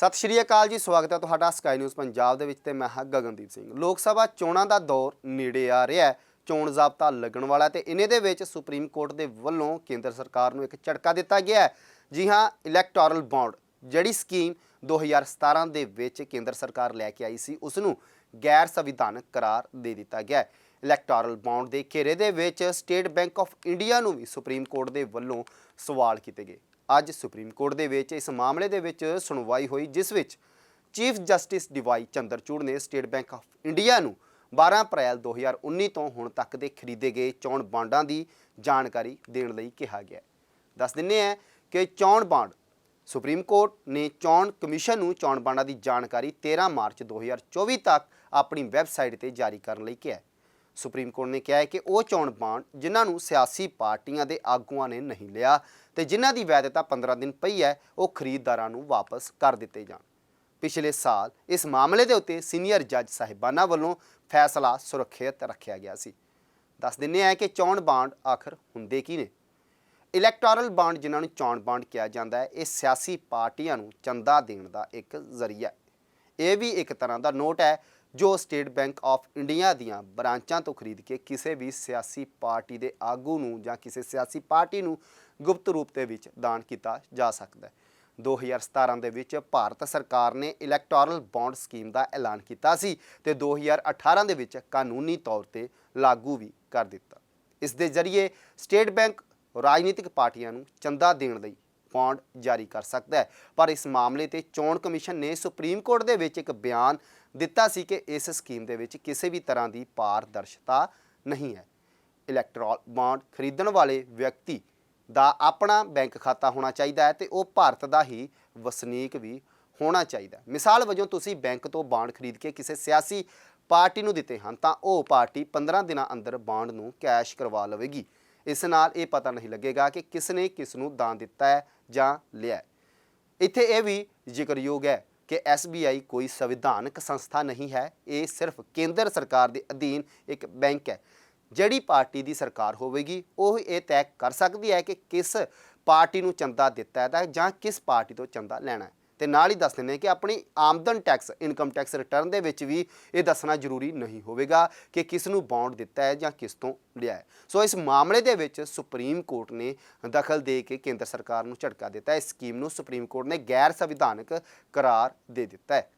ਸਤਿ ਸ਼੍ਰੀ ਅਕਾਲ ਜੀ, ਸਵਾਗਤ ਹੈ ਤੁਹਾਡਾ ਸਕਾਈ ਨਿਊਜ਼ ਪੰਜਾਬ ਦੇ ਵਿੱਚ ਤੇ ਮੈਂ ਹਾਂ ਗਗਨਦੀਪ ਸਿੰਘ। ਲੋਕ ਸਭਾ ਚੋਣਾਂ ਦਾ ਦੌਰ ਨੇੜੇ ਆ ਰਿਹਾ ਹੈ। ਚੋਣ ਜ਼ਾਬਤਾ ਲੱਗਣ ਵਾਲਾ ਹੈ ਤੇ ਇਨੇ ਦੇ ਵਿੱਚ ਸੁਪਰੀਮ ਕੋਰਟ ਦੇ ਵੱਲੋਂ ਕੇਂਦਰ ਸਰਕਾਰ ਨੂੰ ਇੱਕ ਝਟਕਾ ਦਿੱਤਾ ਗਿਆ ਹੈ। ਜੀ ਹਾਂ ਇਲੈਕਟੋਰਲ ਬੌਂਡ ਜਿਹੜੀ ਸਕੀਮ 2017 ਦੇ ਵਿੱਚ ਕੇਂਦਰ ਸਰਕਾਰ ਲੈ ਕੇ ਆਈ ਸੀ ਉਸ ਨੂੰ ਗੈਰ ਸੰਵਿਧਾਨਕ ਕਰਾਰ ਦੇ ਦਿੱਤਾ ਗਿਆ ਹੈ। ਇਲੈਕਟੋਰਲ ਬੌਂਡ ਦੇ ਘੇਰੇ ਦੇ ਵਿੱਚ ਸਟੇਟ ਬੈਂਕ ਆਫ ਇੰਡੀਆ ਨੂੰ ਵੀ ਸੁਪਰੀਮ ਕੋਰਟ ਦੇ ਵੱਲੋਂ ਸਵਾਲ ਕੀਤੇ ਗਏ। ਅੱਜ ਸੁਪਰੀਮ ਕੋਰਟ ਦੇ ਵਿੱਚ ਇਸ ਮਾਮਲੇ ਦੇ ਵਿੱਚ ਸੁਣਵਾਈ ਹੋਈ, ਜਿਸ ਵਿੱਚ ਚੀਫ ਜਸਟਿਸ ਡਿਵਾਈ ਚੰਦਰਚੂੜ ਨੇ ਸਟੇਟ ਬੈਂਕ ਆਫ ਇੰਡੀਆ ਨੂੰ 12 ਅਪ੍ਰੈਲ 2019 ਤੋਂ ਹੁਣ ਤੱਕ ਦੇ ਖਰੀਦੇ ਗਏ ਚੋਣ ਬਾਂਡਾਂ ਦੀ ਜਾਣਕਾਰੀ ਦੇਣ ਲਈ ਕਿਹਾ ਗਿਆ ਦੱਸ ਦਿੰਨੇ ਆ ਕਿ ਚੋਣ ਬਾਂਡ, ਸੁਪਰੀਮ ਕੋਰਟ ਨੇ ਚੋਣ ਕਮਿਸ਼ਨ ਨੂੰ ਚੋਣ ਬਾਂਡਾਂ ਦੀ ਜਾਣਕਾਰੀ 13 ਮਾਰਚ 2024 ਤੱਕ ਆਪਣੀ ਵੈਬਸਾਈਟ ਤੇ ਜਾਰੀ ਕਰਨ ਲਈ ਕਿਹਾ ਸੁਪਰੀਮ ਕੋਰਟ ਨੇ ਕਿਹਾ ਹੈ ਕਿ ਉਹ ਚੋਣ ਬਾਂਡ ਜਿਨ੍ਹਾਂ ਨੂੰ ਸਿਆਸੀ ਪਾਰਟੀਆਂ ਦੇ ਆਗੂਆਂ ਨੇ ਨਹੀਂ ਲਿਆ ਤੇ ਜਿਨ੍ਹਾਂ ਦੀ ਵੈਧਤਾ 15 ਦਿਨ ਪਈ ਹੈ, ਉਹ ਖਰੀਦਦਾਰਾਂ ਨੂੰ ਵਾਪਸ ਕਰ ਦਿੱਤੇ ਜਾਣ। ਪਿਛਲੇ ਸਾਲ ਇਸ ਮਾਮਲੇ ਦੇ ਉੱਤੇ ਸੀਨੀਅਰ ਜੱਜ ਸਾਹਿਬਾਨਾਂ ਵੱਲੋਂ ਫੈਸਲਾ ਸੁਰੱਖਿਅਤ ਰੱਖਿਆ ਗਿਆ ਸੀ। ਦੱਸ ਦਿੰਨੇ ਆ ਕਿ ਚੋਣ ਬਾਂਡ ਆਖਰ ਹੁੰਦੇ ਕੀ ਨੇ। ਇਲੈਕਟੋਰਲ ਬਾਂਡ ਜਿਨ੍ਹਾਂ ਨੂੰ ਚੋਣ ਬਾਂਡ ਕਿਹਾ ਜਾਂਦਾ ਹੈ, ਇਹ ਸਿਆਸੀ ਪਾਰਟੀਆਂ ਨੂੰ ਚੰਦਾ ਦੇਣ ਦਾ ਇੱਕ ਜ਼ਰੀਆ ਇਹ ਵੀ ਇੱਕ ਤਰ੍ਹਾਂ ਦਾ ਨੋਟ ਹੈ ਜੋ ਸਟੇਟ ਬੈਂਕ ਆਫ ਇੰਡੀਆ ਦੀਆਂ ਬ੍ਰਾਂਚਾਂ ਤੋਂ ਖਰੀਦ ਕੇ ਕਿਸੇ ਵੀ ਸਿਆਸੀ ਪਾਰਟੀ ਦੇ ਆਗੂ ਨੂੰ ਜਾਂ ਕਿਸੇ ਸਿਆਸੀ ਪਾਰਟੀ ਨੂੰ ਗੁਪਤ ਰੂਪ ਦੇ ਵਿੱਚ ਦਾਨ ਕੀਤਾ ਜਾ ਸਕਦਾ ਹੈ। 2017 ਦੇ ਵਿੱਚ ਭਾਰਤ ਸਰਕਾਰ ਨੇ ਇਲੈਕਟੋਰਲ ਬੌਂਡ ਸਕੀਮ ਦਾ ਐਲਾਨ ਕੀਤਾ ਸੀ ਤੇ 2018 ਦੇ ਵਿੱਚ ਕਾਨੂੰਨੀ ਤੌਰ ਤੇ ਲਾਗੂ ਵੀ ਕਰ ਦਿੱਤਾ। ਇਸ ਦੇ ਜ਼ਰੀਏ ਸਟੇਟ ਬੈਂਕ ਰਾਜਨੀਤਿਕ ਪਾਰਟੀਆਂ ਨੂੰ ਚੰਦਾ ਦੇਣ ਲਈ ਬੌਂਡ ਜਾਰੀ ਕਰ ਸਕਦਾ ਹੈ। ਪਰ ਇਸ ਮਾਮਲੇ ਤੇ ਚੋਣ ਕਮਿਸ਼ਨ ਨੇ ਸੁਪਰੀਮ ਕੋਰਟ ਦੇ ਵਿੱਚ ਇੱਕ ਬਿਆਨ ਦਿੱਤਾ ਸੀ ਕਿ ਇਸ ਸਕੀਮ ਦੇ ਵਿੱਚ ਕਿਸੇ ਵੀ ਤਰ੍ਹਾਂ ਦੀ ਪਾਰਦਰਸ਼ਤਾ ਨਹੀਂ ਹੈ। ਇਲੈਕਟਰਲ ਬੌਂਡ ਖਰੀਦਣ ਵਾਲੇ ਵਿਅਕਤੀ ਦਾ ਆਪਣਾ ਬੈਂਕ ਖਾਤਾ ਹੋਣਾ ਚਾਹੀਦਾ ਹੈ ਤੇ ਉਹ ਭਾਰਤ ਦਾ ਹੀ ਵਸਨੀਕ ਵੀ ਹੋਣਾ ਚਾਹੀਦਾ ਮਿਸਾਲ ਵਜੋਂ ਤੁਸੀਂ ਬੈਂਕ ਤੋਂ ਬਾਂਡ ਖਰੀਦ ਕੇ ਕਿਸੇ ਸਿਆਸੀ ਪਾਰਟੀ ਨੂੰ ਦਿੱਤੇ ਹਨ ਤਾਂ ਉਹ ਪਾਰਟੀ 15 ਦਿਨਾਂ ਅੰਦਰ ਬਾਂਡ ਨੂੰ ਕੈਸ਼ ਕਰਵਾ ਲਵੇਗੀ। ਇਸ ਨਾਲ ਇਹ ਪਤਾ ਨਹੀਂ ਲੱਗੇਗਾ ਕਿ ਕਿਸ ਨੇ ਕਿਸ ਨੂੰ ਦਾਨ ਦਿੱਤਾ ਹੈ ਜਾਂ ਲਿਆ ਇੱਥੇ ਇਹ ਵੀ ਜ਼ਿਕਰਯੋਗ ਹੈ ਕਿ SBI ਕੋਈ ਸੰਵਿਧਾਨਕ ਸੰਸਥਾ ਨਹੀਂ ਹੈ, ਇਹ ਸਿਰਫ ਕੇਂਦਰ ਸਰਕਾਰ ਦੇ ਅਧੀਨ ਇੱਕ ਬੈਂਕ ਹੈ। ਜਿਹੜੀ ਪਾਰਟੀ ਦੀ ਸਰਕਾਰ ਹੋਵੇਗੀ, ਉਹ ਇਹ ਤੈਅ ਕਰ ਸਕਦੀ ਹੈ ਕਿ ਕਿਸ ਪਾਰਟੀ ਨੂੰ ਚੰਦਾ ਦਿੱਤਾ ਹੈ ਜਾਂ ਕਿਸ ਪਾਰਟੀ ਤੋਂ ਚੰਦਾ ਲੈਣਾ ਹੈ। ਤੇ ਨਾਲ ਹੀ ਦੱਸ ਦਿੰਦੇ ਕਿ ਆਪਣੀ ਆਮਦਨ ਟੈਕਸ, ਇਨਕਮ ਟੈਕਸ ਰਿਟਰਨ ਦੇ ਵਿੱਚ ਵੀ ਇਹ ਦੱਸਣਾ ਜ਼ਰੂਰੀ ਨਹੀਂ ਹੋਵੇਗਾ ਕਿ ਕਿਸ ਨੂੰ ਬੌਂਡ ਦਿੱਤਾ ਹੈ ਜਾਂ ਕਿਸ ਤੋਂ ਲਿਆ ਹੈ। ਸੋ ਇਸ ਮਾਮਲੇ ਦੇ ਵਿੱਚ ਸੁਪਰੀਮ ਕੋਰਟ ਨੇ ਦਖਲ ਦੇ ਕੇ ਕੇਂਦਰ ਸਰਕਾਰ ਨੂੰ ਝਟਕਾ ਦਿੱਤਾ। ਇਸ ਸਕੀਮ ਨੂੰ ਸੁਪਰੀਮ ਕੋਰਟ ਨੇ ਗੈਰ ਸੰਵਿਧਾਨਕ ਕਰਾਰ ਦੇ ਦਿੱਤਾ ਹੈ।